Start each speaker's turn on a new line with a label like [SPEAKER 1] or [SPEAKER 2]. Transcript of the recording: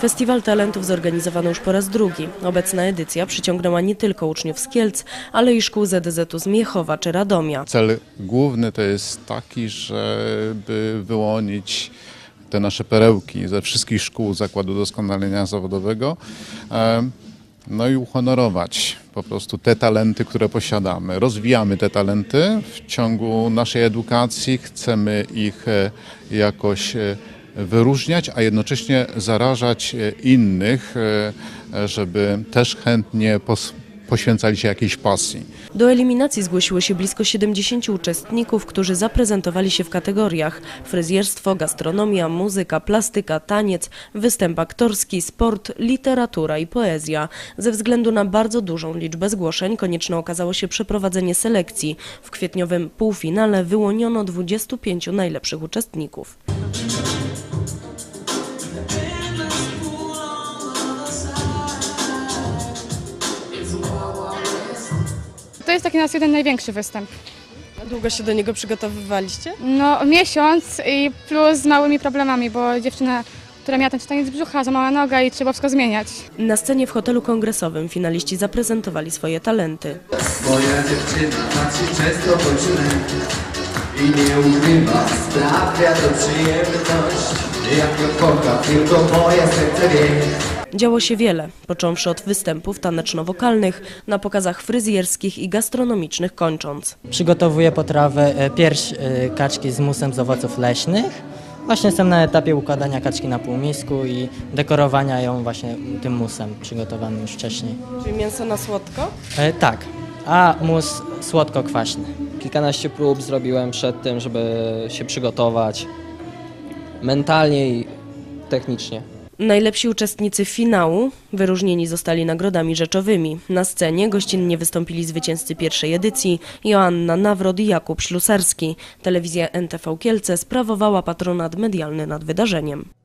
[SPEAKER 1] Festiwal Talentów zorganizowano już po raz drugi. Obecna edycja przyciągnęła nie tylko uczniów z Kielc, ale i szkół ZDZ-u z Miechowa czy Radomia.
[SPEAKER 2] Cel główny to jest taki, żeby wyłonić te nasze perełki ze wszystkich szkół Zakładu Doskonalenia Zawodowego, no i uhonorować po prostu te talenty, które posiadamy. Rozwijamy te talenty w ciągu naszej edukacji, chcemy ich e, jakoś e, wyróżniać, a jednocześnie zarażać e, innych, e, żeby też chętnie poświęcali się jakiejś pasji.
[SPEAKER 1] Do eliminacji zgłosiło się blisko 70 uczestników, którzy zaprezentowali się w kategoriach fryzjerstwo, gastronomia, muzyka, plastyka, taniec, występ aktorski, sport, literatura i poezja. Ze względu na bardzo dużą liczbę zgłoszeń konieczne okazało się przeprowadzenie selekcji. W kwietniowym półfinale wyłoniono 25 najlepszych uczestników.
[SPEAKER 3] To jest taki nasz jeden największy występ.
[SPEAKER 1] Długo się do niego przygotowywaliście?
[SPEAKER 3] No miesiąc i plus z małymi problemami, bo dziewczyna, która miała ten czytaniec brzucha, za mała noga i trzeba wszystko zmieniać.
[SPEAKER 1] Na scenie w hotelu kongresowym finaliści zaprezentowali swoje talenty.
[SPEAKER 4] Moja dziewczyna patrzy często w oczy i nie ukrywa, sprawia to przyjemność. Jak ją kocha, tylko moje serce wie.
[SPEAKER 1] Działo się wiele, począwszy od występów taneczno-wokalnych, na pokazach fryzjerskich i gastronomicznych kończąc.
[SPEAKER 5] Przygotowuję potrawę e, pierś e, kaczki z musem z owoców leśnych. Właśnie jestem na etapie układania kaczki na półmisku i dekorowania ją właśnie tym musem przygotowanym już wcześniej.
[SPEAKER 1] Czyli mięso na słodko?
[SPEAKER 5] E, tak, a mus słodko-kwaśny.
[SPEAKER 6] Kilkanaście prób zrobiłem przed tym, żeby się przygotować mentalnie i technicznie.
[SPEAKER 1] Najlepsi uczestnicy finału wyróżnieni zostali nagrodami rzeczowymi. Na scenie gościnnie wystąpili zwycięzcy pierwszej edycji Joanna Nawrot i Jakub Ślusarski. Telewizja NTV Kielce sprawowała patronat medialny nad wydarzeniem.